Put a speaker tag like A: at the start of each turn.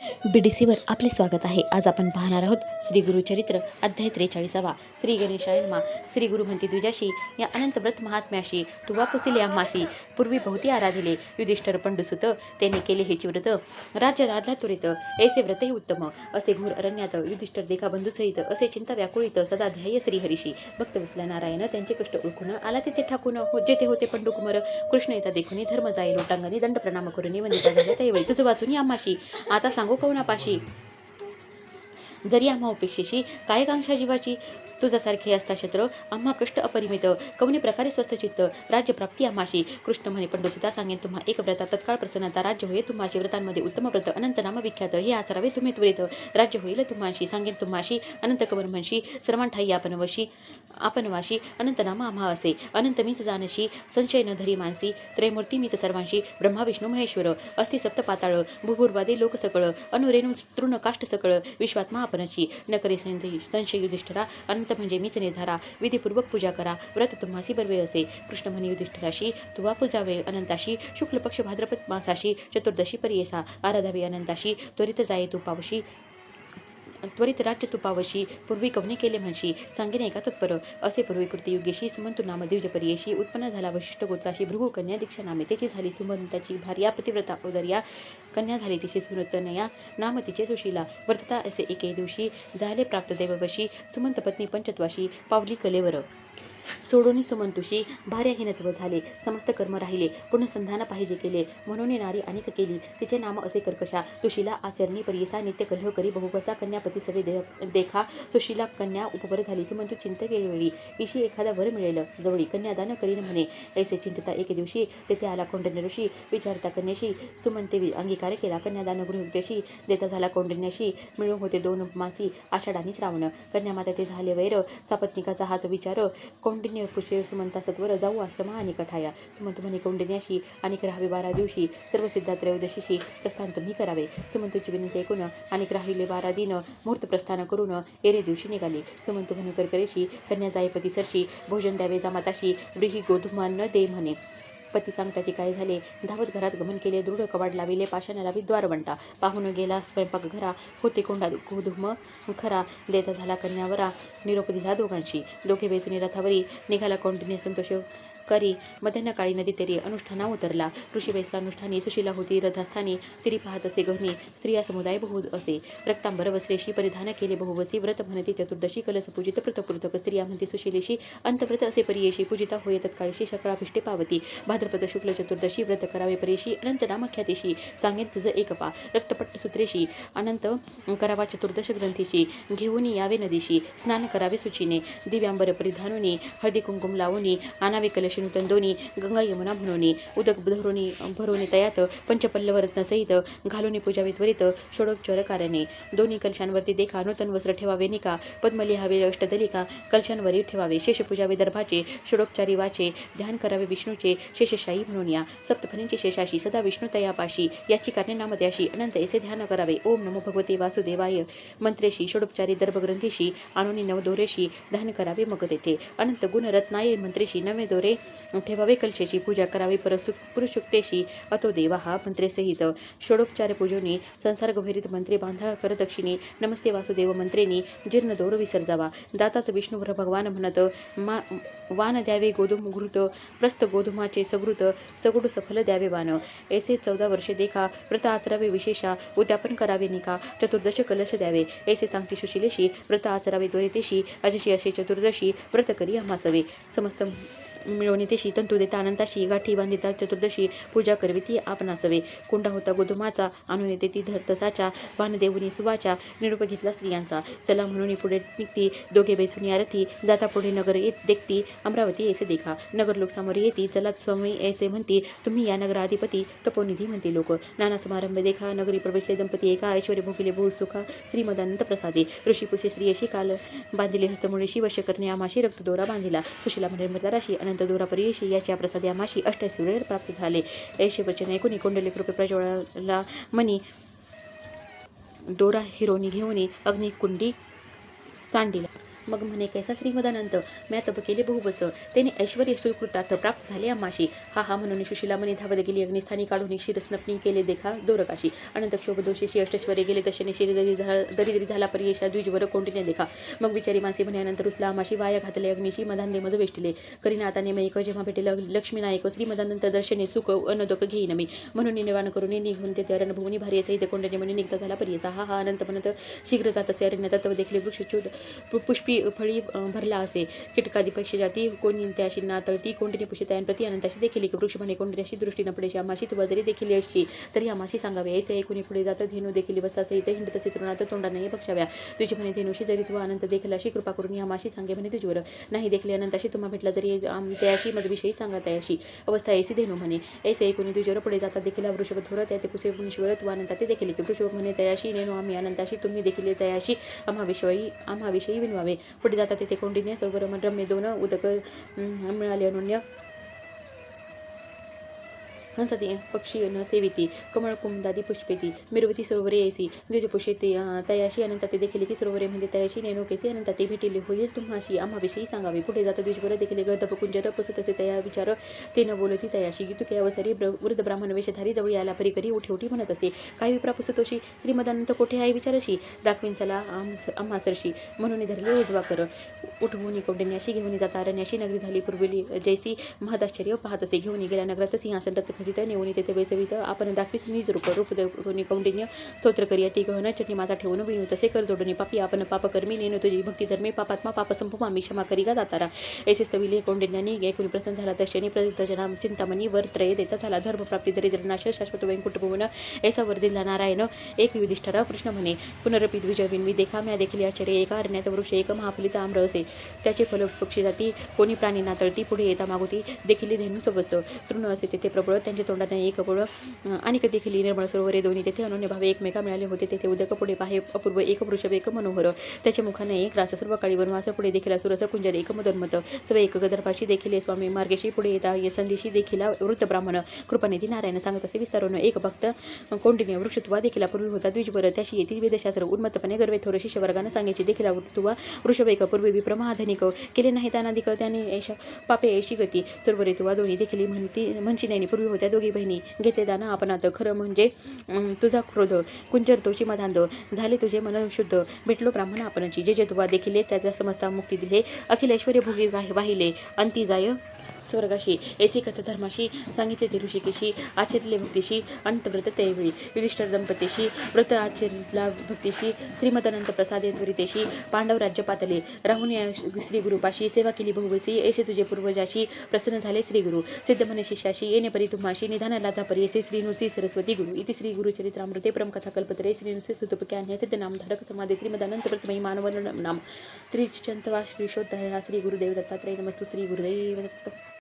A: बी D सीवर आपले स्वागत आहे. आज आपण पाहणार आहोत श्री गुरुचरित्र अध्याय त्रेचाळीसावा. श्री गणेशायनमा श्री गुरु म्हणती द्विजाशी या अनंत व्रत महात्म्याशी तुवा पुसिले आम्हासी. पूर्वी भोवती आराधिले युधिष्ठर पंडुसुत त्याने केले हेचे व्रत. राज्य राधा त्वरित ऐसे व्रत हे उत्तम. असे घोर अरण्यात युधिष्ठर देखा बंधुसहित असे चिंता व्याकुळित सदा ध्याय श्रीहरीशी भक्त विसला नारायण त्यांचे कष्ट ओळखून आला तिथे ठाकून. हो जेथे होते पंडुकुमार कृष्ण येता देखून धर्म जाई लोटांगाने दंड प्रणाम करून वंदिता झाल्या त्यावेळी. तुझं वाचून अम्माशी आता सांग कवनापाशी जरी आम्हा उपेक्षेशी काय कांक्षा जीवाची तुझ्यासारखे असता शत्र आम्हा कष्ट अपरिमित. कवने प्रकारे स्वस्थ चित्त. राज्यप्राप्ती आम्हाशी. कृष्ण म्हणे पंडुसुता सांगेन तुम्हा एक व्रता. तत्काळ प्रसन्नता. राज्य होईल तुम्हाशी. व्रतांमध्ये उत्तम व्रत. अनंत नाम विख्यात. हे आचरावे तुम्ही त्वरित. राज्य होईल तुम्हाशी. सांगेन तुम्हाशी. अनंत कवन म्हणशी सर्वां ठाई आपण वशी. अनंत नाम आम्हा असे. अनंत मीच जानशी संशय न धरी मानसी. त्रयमूर्ती मीच सर्वांशी. ब्रह्मा विष्णू महेश्वर. अस्थि सप्त पाताळ. भूभूर्वादे लोक सकळ. अनुरेणू तृण काष्ट सकळ. विश्वात्मा आपणशी. न करे संशय युधिष्ठरा. अनंत म्हणजे मीच निर्धारा विधीपूर्वक पूजा करा. व्रत तुम्हासी बर्वे असे. कृष्ण म्हणे युधिष्ठराशी तुवा पूजावे अनंताशी शुक्ल पक्ष भाद्रपद मासाशी चतुर्दशी परियेसा आराधावे अनंताशी त्वरित जाये तू पावशी त्वरित राज्य तुपावशी पूर्वी कवने केले म्हणशी सांगिने एका तत्पर. असे पूर्वी कृती युगेशी सुमंतू नाम दिव्यपरियेशी उत्पन्न झाला वशिष्ठ गोत्राशी भृगू कन्या दीक्षा नामे. त्याची झाली सुमंताची भार्या पतिव्रता उदर्या कन्या झाली तिची सुनतनया नाम तिचे सुशीला. वर्तता असे एके दिवशी झाले प्राप्त देववशी सुमंत पत्नी पंचत्वाशी पावली कलेवर. सोडून सुमंतुशी भार्याहीनत्व झाले. समस्त कर्म राहिले. पुनसंधान पाहिजे केले. म्हणून नारी अनेक केली. तिचे नाम असे कर्कशा. सुशीला आचरणी परियसा नित्य कलह करी बहुबसा कन्यापती सवे देह देखा. सुशीला कन्या उपवर झाली. सुमंतू चिंत वेळी. इशी एखादा वर मिळेल. जवळी कन्यादान करीन म्हणे. ऐसे चिंतता एके दिवशी. तेथे आला कौंडन्य ऋषी. विचारता कन्याशी. सुमंते अंगीकार केला. कन्यादान गृहतेशी देता झाला कौंडन्याशी मिळून होते दोन मासी. आषाढ आणि श्रावण कन्यामाता ते झाले वैर. सापत्निकाचा हाच विचार. कौंडिन्य पुष्य सुमंतासत्वर जाऊ आश्रमा आणि कठाया. सुमंत म्हणे कौंडिन्याशी आणि राहावे बारा दिवशी. सर्व सिद्धा त्रयोदशीशी प्रस्थान तुम्ही करावे. सुमंतूची विनंती ऐकून आणि राहिले बारा दिन मुहूर्त प्रस्थान करून एरे दिवशी निघाले. सुमंत म्हणे करकरेशी कन्या जायपती सरशी भोजन द्यावे जामाताशी ब्रीही गोधुमान न दे म्हणे. पती सांगताची काय झाले? धावत घरात गमन केले दृढ कवाड लाविले पाषाणाला लावी द्वारवंटा पाहून गेला स्वयंपाक घरा होते कोंडा गोधुम खरा. देता झाला कन्यावरा निरोप दिला दोघांशी. दोघे बेसुनी रथावरी निघाला कोंडीने संतोष करी. मध्यान्हकाळी नदी तेरी अनुष्ठाना उतरला. ऋषी वेसला अनुष्ठानी सुशीला होती. रथास्थानी तिरी पाहत असे गहनी स्त्रिया समुदाय बहु असे. रक्तांबर वस्त्रेशी परिधान केले बहुवसी व्रत म्हणती चतुर्दशी कलस पूजित पृथक स्त्रिया म्हणते सुशीलेशी अंतव्रत असे परियेशी पूजिता होय तत्काळशी शकळाभिष्टे पावती. भाद्रपद शुक्ल चतुर्दशी व्रत करावे परेशी अनंत नामख्यातीशी सांगेन तुझं एकपा. रक्तपट्ट सूत्रेशी अनंत करावा चतुर्दश ग्रंथीशी. घेऊन यावे नदीशी. स्नान करावे सुचीने. दिव्यांबर परिधानुनी हळदी कुंकुम लावून आणावे नूतन दोन्ही गंगा यमुना म्हणून उदक धरोनी भरोनी तयात पंचपल्लवरत्नसहित रत्नसहित घालूनी पूजावे त्वरित षोडोपचार कारणे दोन्ही कलशांवरती देखा नूतन वस्त्र ठेवावे निका पद्मली हवे अष्टदलिका कलशांवरही ठेवावे शेष पूजावे दर्भाचे षोडोपचारी वाचे ध्यान करावे विष्णूचे शेषशाही म्हणून या सप्तफणींची शेषाशी सदा विष्णू तयापाशी याची कारणे नामत्याशी अनंत ऐसे ध्यान करावे. ओम नमो भगवते वासुदेवाय. मंत्रेशी षोडोपचारी दर्भग्रंथीशी आणून नवदोरेशी ध्यान करावे मग तेथे. अनंत गुणरत्नाय मंत्रेशी नवे दोरे ठेवावे कलशेची पूजा करावी परसु पुरुषुक्तेशी अतो देवा हा मंत्रेसहित. षोडोपचार पूजोनी संसार मंत्री मंत्रे बांधा करदक्षिणी नमस्ते वासुदेव मंत्रेनी जीर्ण दोर विसर्जावा. दाताच विष्णुभर भगवान म्हणत मा वान द्यावे गोधुम घृत प्रस्थ गोधुमाचे सगृत सगुड सफल द्यावे वान. ऐसे चौदा वर्षे देखा व्रत आचरावे विशेषा उद्यापन करावे निका चतुर्दश कलश द्यावे. ऐसे सांगती सुशिलेशी व्रत आचरावे त्वरितेशी अजशी असे चतुर्दशी व्रत करी आम्हासवे समस्त मिळवणीतेशी तंतू देता अनंताशी गाठी बांधिता चतुर्दशी पूजा करवी ती आपणासवे कोंडा होता गोधुमाचा आणून येते ती धरतसाच्या. वान देऊनी सुवाच्या निरूप घेतला स्त्रियांचा. चला म्हणून पुढे निघती. दोघे बेसून आरती जाता पुढे नगर येत देखती. अमरावती ऐसे देखा. नगर लोक समोर येती. चला स्वामी ऐसे म्हणती. तुम्ही या नगराधिपती. तपोनिधी म्हणते लोक. नाना समारंभ देखा. नगरी प्रवेशले दंपती एका. ऐश्वर्य भोगिले बहु सुखा. श्रीमदानंद प्रसादे. ऋषीपुसे अशी काल बांधिले हस्तमुळे शिवशकरने आमाशी रक्त दोरा बांधिला. सुशीला म्हणजे मृताराशी अनंत दोरा परियशी याच्या माशी आमाशी अष्टसूर्य प्राप्त झाले. ऐशे वचन ऐकून कुंडली कृपे प्रज्वळाला मनी. दोरा हिरोनी घेऊन अग्निकुंडी सांडिला. मग म्हणे कैसा श्रीमदानंत म्या तप केले बहुबस त्याने ऐश्वर सुकृतात प्राप्त झाले अम्माशी हा हा म्हणून सुशिला मनी धावत गेली अग्निस्थानी काढून शिरस्नपणी केले देखा दोरकाशी. अनंत क्षोभ दोषेशी अष्टश्वरे गेले तसे शिरी दरिद्री झाला परियशा द्विजवर कोंडीने देखा. मग बिचारी माणसे म्हणल्यानंतर उसला अमाशी वाया घातले अग्निशी मधांदे मज वेष्टिले. करीना आता नेमयक जेव्हा भेटेल लक्ष्मीनायक श्रीमदानंत दर्शने सुख अनदक घेईन मी. म्हणून निर्वाण करून निघून ते अरणभूमी भारी सहित कोंडणे म्हणे निघता झाला पर्यसा हा हा अनंत म्हणत शीघ्र जात असे अरण्य तत्व देखील वृक्ष पु- पुष्पी फळी फळी भरला असे कीटकादी पक्षी जाती कोणी त्याशी नातळती कोंडिनी पुषितायन प्रति अनंताशी देखील एक वृक्ष म्हणे अशी दृष्टी न पडेशी आमाशी तुवा जरी देखील अशी तरी आमाशी सांगावे ऐसे ऐकून पुढे जात धेनू देखील वसा सहित हिंडत चित्रणात तोंडाने बक्षाव्या तुझी म्हणे धेनूशी जरी तू अनंत देखील अशी कृपा करून या आमाशी सांगे म्हणे तुझ्यावर. नाही देखील अनंताशी तुम्हा भेटला जरी त्याशी मजविषयी सांगा त्याशी अवस्था ऐसी धेनू म्हणे. ऐसे ऐकून तुझ्यावर पुढे जाता देखील वृषभ थोर त्या ते पुसे मुनीश्वर तू अनंता ते देखील की वृषभ म्हणे तयाशी नेनू आम्ही अनंताशी तुम्ही देखील तयाशी आम्हाविषयी आम्हाविषयी विनवावे. पुढे जातात तिथे कोंडिन्य सरोवर रम्य दोन उदक अं, मिळाले अनन्य. हंसती पक्षी न सेविती कमळ कुंदादी पुष्पेती मिरवती सरोवरे येसी द्विजपुषेती तयाशी अनंत ते देखील की सरोवरे म्हणजे तयाशी नेनो केसी ते भेटिले होईल तुम्हाशी आम्हाविषयी सांगावे पुढे जाता द्विजवर देखील गदप कुंजर पसत असे तया विचार ते न बोलती तयाशी गीतुके अवसरी ब्र- वृद्ध ब्राह्मण वेशधारी जवळ याला परिकरी उठी उठी म्हणत असे काही विप्रा पुसतोशी श्रीमदानंत कोठे आहे विचारशी दाखवीन चला आम्हा सरशी म्हणून धरले उजवा कर उठवून कौंडिन्याशी घेऊन जाता अरण्याशी नगरी झाली पूर्वेली जैसी महदाश्चर्य पाहत असे घेऊन गेल्या नगरात सिंहासन रत्नखचित नेऊन तेथे बैसवित आपण दाखवीस. निज रूप रूप कोणी कौंडिन्य स्तोत्र करिया ती गहन चटणी माता ठेवून विणू. तसे कर जोडून पापी आपण पाप कर्मी नेनो तुझी भक्ती धर्मे पापात्मा पाप संपू आम्ही क्षमा करी का दातारा? ऐसे स्तविले कौंडिन्यानी एकूण प्रसन्न झाला दर्शनी प्रसिद्ध. जना चिंतामणी वर त्रय देता झाला. धर्मप्राप्ती दरिद्र नाश. शाश्वत वैकुंठ भुवन? ऐसा वर दिला नारायण. एक युधिष्ठरा कृष्ण म्हणे. पुनरपित विजय विनवी देखा. म्या देखील आश्चर्य. एका अरण्यात वृक्ष एक महाफलित आम्र असे. त्याचे फल पक्षी जाती. कोणी प्राणी नातळती. पुढे येता मागोती. देखील धेनू सबस तृण असे तेथे प्रबळ. त्यांनी म्हणजे त्यांच्या तोंडाने एक बळ आणि देखील निर्मळ सरोवरे दोन्ही. तेथे अनन्य भावे एकमेका मिळाले होते. तेथे उदक पुढे पाहे अपूर्व एक वृषभ एक मनोहर. त्याच्या मुखाने एक रास सर्व काळी वनवास पुढे देखील असुरस कुंजर एक मदोन्मत. सर्व एक गदर्भाशी देखील स्वामी मार्गेशी पुढे येता या संदेशी देखील वृत्त ब्राह्मण. कृपानिधी नारायण सांगत असे विस्तारून एक भक्त कोंडिन्य वृक्षत्वा देखील पूर्वी होता द्विजवर. त्याशी येथील वेदशास्त्र उन्मत्तपणे गर्वे थोर शिष्यवर्गाने सांगायची देखील तुवा वृषभैक पूर्वी विप्रमाधनिक केले नाही अनाधिक त्याने पापे ऐशी गती. सर्व ऋतुवा दोन्ही देखील म्हणती म्हणशी नाही पूर्वी होत्या. त्या दोघी बहिणी घेतले दाना आपणात खरं म्हणजे अं, तुझा क्रोध कुंजर तोशी मधांध झाले तुझे मन शुद्ध भेटलो ब्राह्मण आपणची. जे जे तुवा देखील त्याचा समस्ता मुक्ती दिले. अखिलेश्वरी भोगी वाहिले. अंती जाय स्वर्गाशी एसी कथा धर्माशी सांगितले ते ऋषिकेशी आचरिले भक्तीशी अंतव्रत त्यावेळी. युधिष्ठर दंपतीशी व्रत आचरितला भक्तीशी श्रीमदानंद प्रसादे त्वरितेशी पांडव राज्य पातले राहून या श्री गुरुपाशी सेवा केली बहुबसी ऐसे तुझे पूर्वजाशी प्रसन्न झाले श्री गुरु सिद्धमने शिष्याशी येणे परी तुम्हाशी निधानाला परी ऐसे श्री नृसी सरस्वती गुरु. इति श्री गुरुचरित्रामृते परमकथा कल्पतरे श्री नृसी सुतपके अन्य सिद्ध नामधारक समाधे श्रीमदानंद प्रतिमही मानव नाम. त्रिचंतवा श्री शोध हा श्री गुरुदेव दत्तात्रय नमस्तु श्री गुरुदेव दत्त.